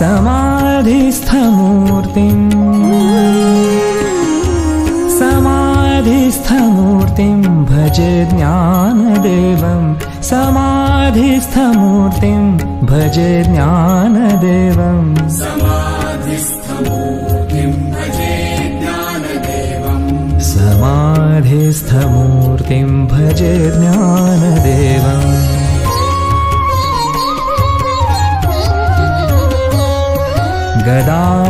समाधिस्थमूर्तिम्। समाधिस्थमूर्तिं भजे ज्ञानदेवं समाधिस्थमूर्तिं भजे ज्ञानदेवम्। समाधिस्थमूर्तिं भजे ज्ञानदेवम्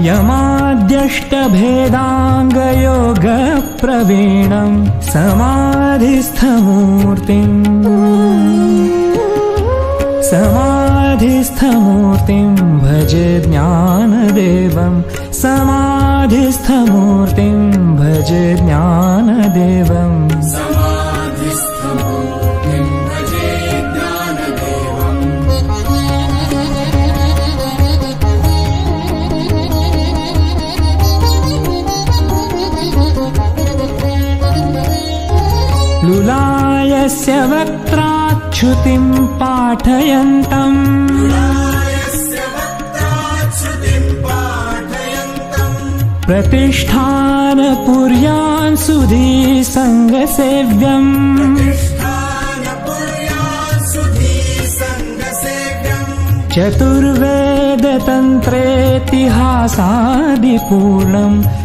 यमाद्यष्टभेदाङ्गयोगप्रवीणम् समाधिस्थमूर्तिम् समाधिस्थमूर्तिं भजे ज्ञानदेवं समाधिस्थमूर्तिं भजे ज्ञानदेवम् वक्त्राच्छुतिं पाठयन्तम्। प्रतिष्ठानपुर्यान् सुधी सङ्गसेव्यम्। चतुर्वेदतन्त्रेतिहासादिपूर्णम्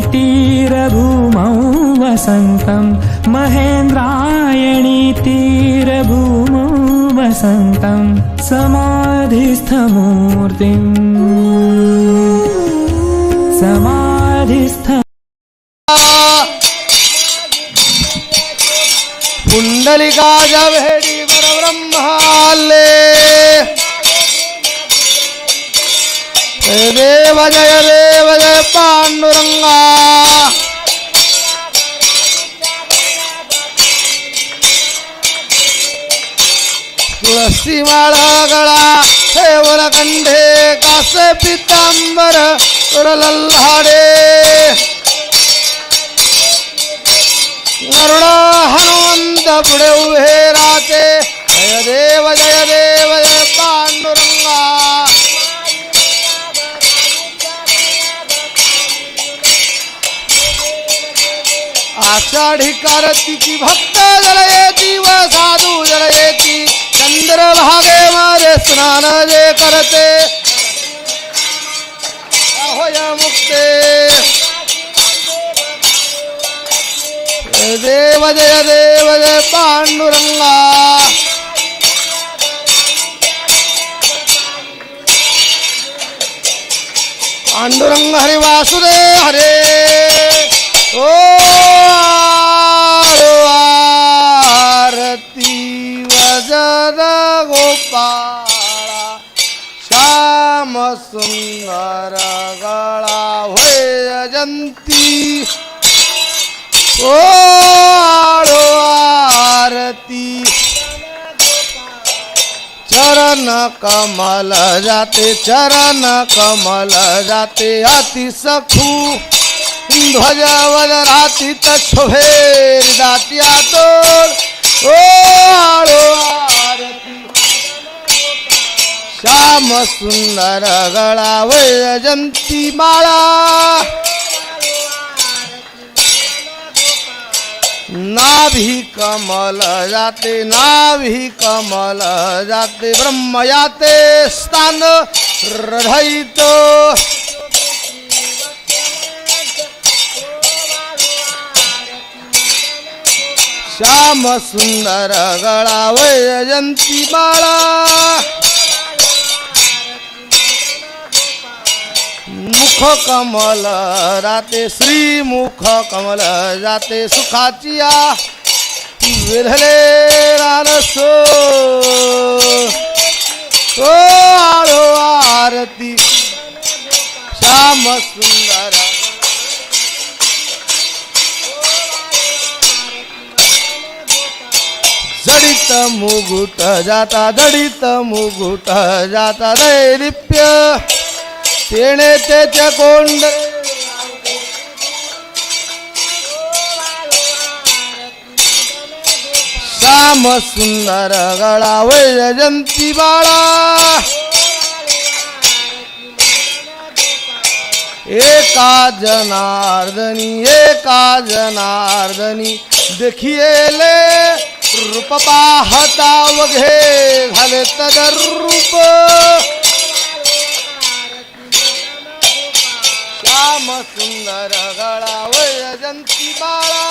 तीरभूमौ वसन्तं। महेन्द्रायणी तीरभूमौ वसन्तं। समाधिस्थमूर्तिम्। समाधिस्थ देव जय देव जय पांडुरंगा. तुळसी माळा गळा ठेवर कंठे कास पितांबर उडलल्हाडे गरुड हनुमंत पुढे उभे राहते. जय देव जय देव जय पांडुर आषाढी कारतीची भक्त जलयेती व साधू जलयेती चंद्रभागे मारे स्नान जे करते. मुक्ते. देव जय देव जय पांडुरंगा. पांडुरंग हरे वासुदेव हरे. सुंदर गळा होय अजंती. ओ आळो आरती. चरण कमल जाते चरण कमल जाते अति सखू. ध्वज वजराती तोभेर जात्या तोर ओ आळो आरती. श्याम सुंदर गळा वैजंती माळा नाभी कमल जाते नाभी कमल जाते ब्रह्म याते स्थान रढयित श्याम सुंदर गळा वैजंती माळा मुख कमल राते श्री मुख कमल जाते सुखाचिया विरहले रानसो ओ आळो आरती श्याम सुंदर. जडित मुगुट जाता जडित मुगुट जाता दैरिप्य तेणे त्याच्या कोंड श्याम सुंदर गळा वैजंती बाळा. एका जनार्दनी एका जनार्दनी देखिले रूप पाहता वघे झाले तदरूप श्याम सुंदर गळा वैजंती बाळा.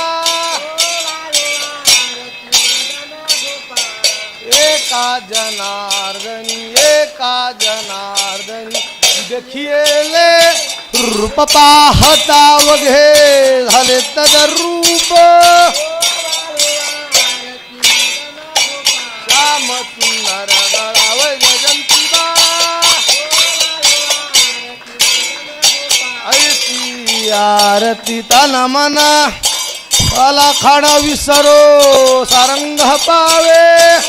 एका जनार्दनी एका जनार्दनी देखिले रूप पाहता वघे झाले तदरूप रूप. ऐती आरती तन मन. कला खाडा विसरो सारंग पावे.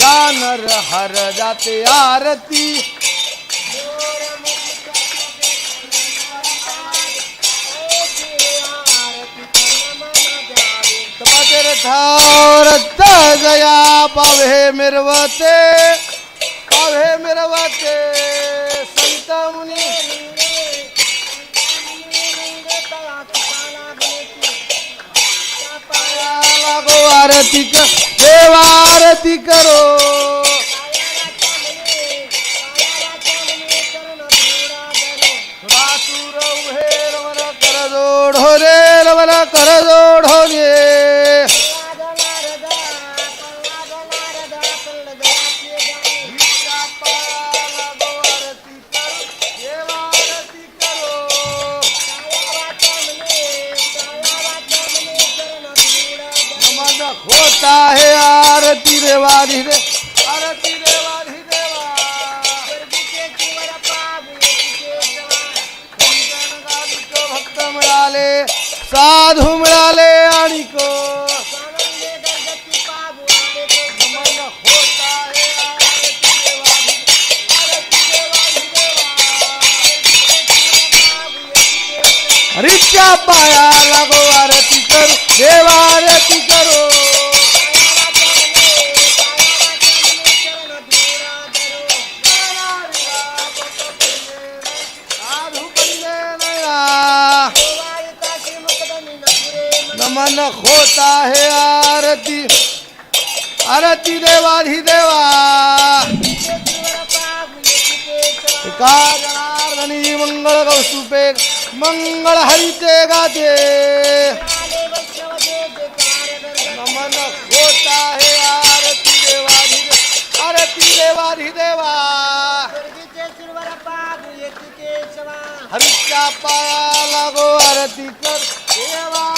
जानर हर जाते आरती. तपाचे जया पावे मिरवते. पावे मिरवते. संत लागो आरती कर देवा आरती करो. रातूर उभे रमण कर जोड हो रे रमण कर जोड हो रे. होता है आरती देवाधि दे आरती देवाधि देवा। संतनगाधिक भक्त मिळाले साधू मिळाले आणि को। नमन होता है आरती देवाधि आरती देवाधि देवा हरीच्या पाया लागो आरती करू देवा। मन होता है आरती. आरती देवाधि देवा. एका जनार्दनी मंगळ कौस्तुपे मंगळ हरिते गाते. नमन होता है आरती देवा आरती देवाधि देवा. हरीच्या पाया लागो आरती कर. देवा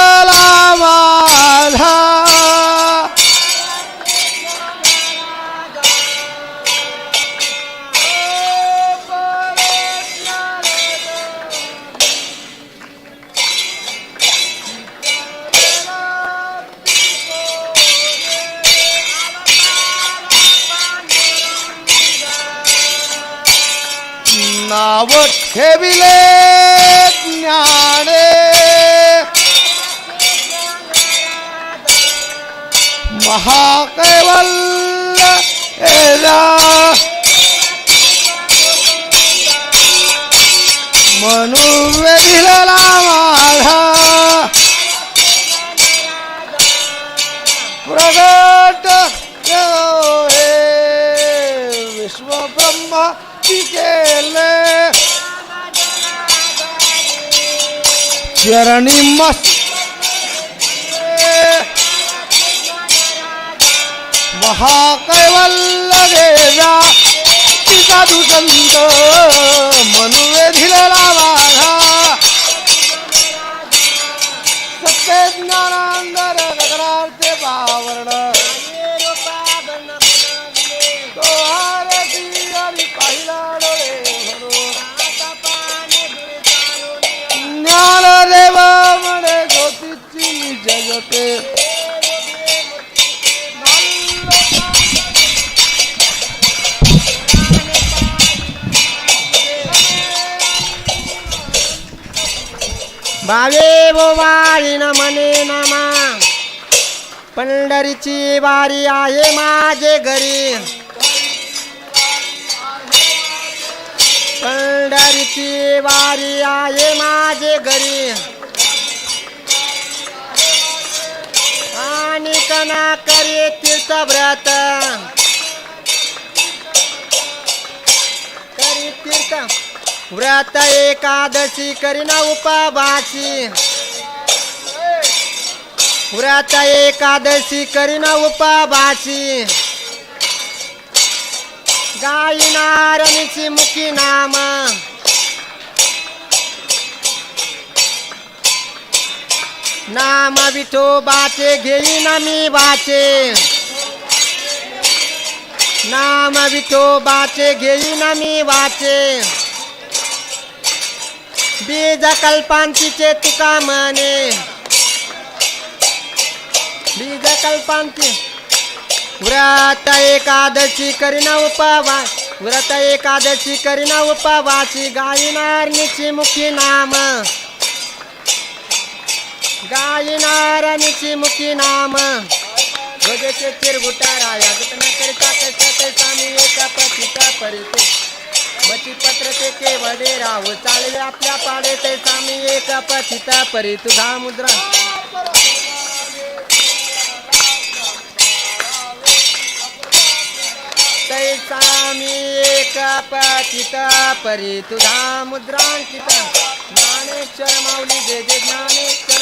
नाव ठेविले ज्ञाने. महाकैवल्य एला मनुवेधिला चरणी मस्त. महाकैवल्य गेला साधू संत मनुवेधिला माझा सत्य भावे वारी न मने नामा. पंढरीची वारी आहे माझे घरी. पंढरीची वारी आहे माझे घरी. आणि कना करे तीर्थ. व्रत करी तीर्थ व्रत एकादशी करीना उपवासी व्रत एकादशी करीना उपवासी गायनारणीची मुखी नाम नाम विठोबाचे घेईन मी वाचे नाम विठोबाचे घेईन मी वाचे बीज कल्पांतीचे तुका म्हणे. बीज कल्पांती व्रत एकादशी करीना उपवा व्रत एकादशी करीना उपवासी गायनार निची मुखी नाम. गायनार निची मुखी नाम. भोजेचे चिरगुटा राया जतना करिता कशा स्वामी एका पतिता परिते पत्र ते के वडे राव. चालले आपल्या पाडे ते सामी एका पतिता परी. तुझा मुद्रा. सामी एका पतिता परी. तुझा मुद्रांकित ज्ञानेश्वर माऊली जे जे ज्ञानेश्वर.